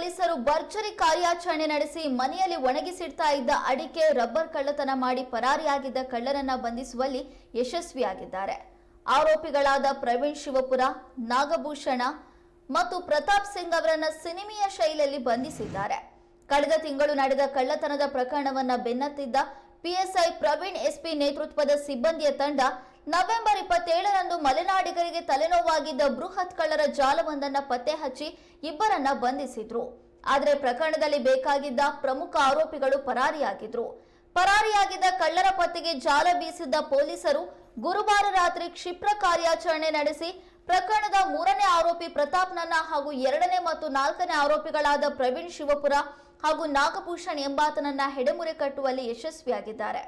ಪೊಲೀಸರು ಭರ್ಜರಿ ಕಾರ್ಯಾಚರಣೆ ನಡೆಸಿ ಮನೆಯಲ್ಲಿ ಒಣಗಿಸಿಡ್ತಾ ಇದ್ದ ಅಡಿಕೆ, ರಬ್ಬರ್ ಕಳ್ಳತನ ಮಾಡಿ ಪರಾರಿಯಾಗಿದ್ದ ಕಳ್ಳರನ್ನ ಬಂಧಿಸುವಲ್ಲಿ ಯಶಸ್ವಿಯಾಗಿದ್ದಾರೆ. ಆರೋಪಿಗಳಾದ ಪ್ರವೀಣ್ ಶಿವಪುರ, ನಾಗಭೂಷಣ ಮತ್ತು ಪ್ರತಾಪ್ ಸಿಂಗ್ ಅವರನ್ನ ಸಿನಿಮೀಯ ಶೈಲಿಯಲ್ಲಿ ಬಂಧಿಸಿದ್ದಾರೆ. ಕಳೆದ ತಿಂಗಳು ನಡೆದ ಕಳ್ಳತನದ ಪ್ರಕರಣವನ್ನ ಬೆನ್ನತ್ತಿದ್ದ ಪಿಎಸ್ಐ ಪ್ರವೀಣ್ ಎಸ್ಪಿ ನೇತೃತ್ವದ ಸಿಬ್ಬಂದಿಯ ತಂಡ ನವೆಂಬರ್ ಇಪ್ಪತ್ತೇಳರಂದು ಮಲೆನಾಡಿಗರಿಗೆ ತಲೆನೋವಾಗಿದ್ದ ಬೃಹತ್ ಕಳ್ಳರ ಜಾಲವೊಂದನ್ನ ಪತ್ತೆ ಹಚ್ಚಿ ಇಬ್ಬರನ್ನ ಬಂಧಿಸಿದ್ರು. ಆದರೆ ಪ್ರಕರಣದಲ್ಲಿ ಬೇಕಾಗಿದ್ದ ಪ್ರಮುಖ ಆರೋಪಿಗಳು ಪರಾರಿಯಾಗಿದ್ರು. ಪರಾರಿಯಾಗಿದ್ದ ಕಳ್ಳರ ಪತ್ತೆಗೆ ಜಾಲ ಬೀಸಿದ್ದ ಪೊಲೀಸರು ಗುರುವಾರ ರಾತ್ರಿ ಕ್ಷಿಪ್ರ ಕಾರ್ಯಾಚರಣೆ ನಡೆಸಿ ಪ್ರಕರಣದ ಮೂರನೇ ಆರೋಪಿ ಪ್ರತಾಪ್ನನ್ನ ಹಾಗೂ ಎರಡನೇ ಮತ್ತು ನಾಲ್ಕನೇ ಆರೋಪಿಗಳಾದ ಪ್ರವೀಣ್ ಶಿವಪುರ ಹಾಗೂ ನಾಗಭೂಷಣ್ ಎಂಬಾತನನ್ನ ಹೆಡೆಮುರೆ ಕಟ್ಟುವಲ್ಲಿ ಯಶಸ್ವಿಯಾಗಿದ್ದಾರೆ.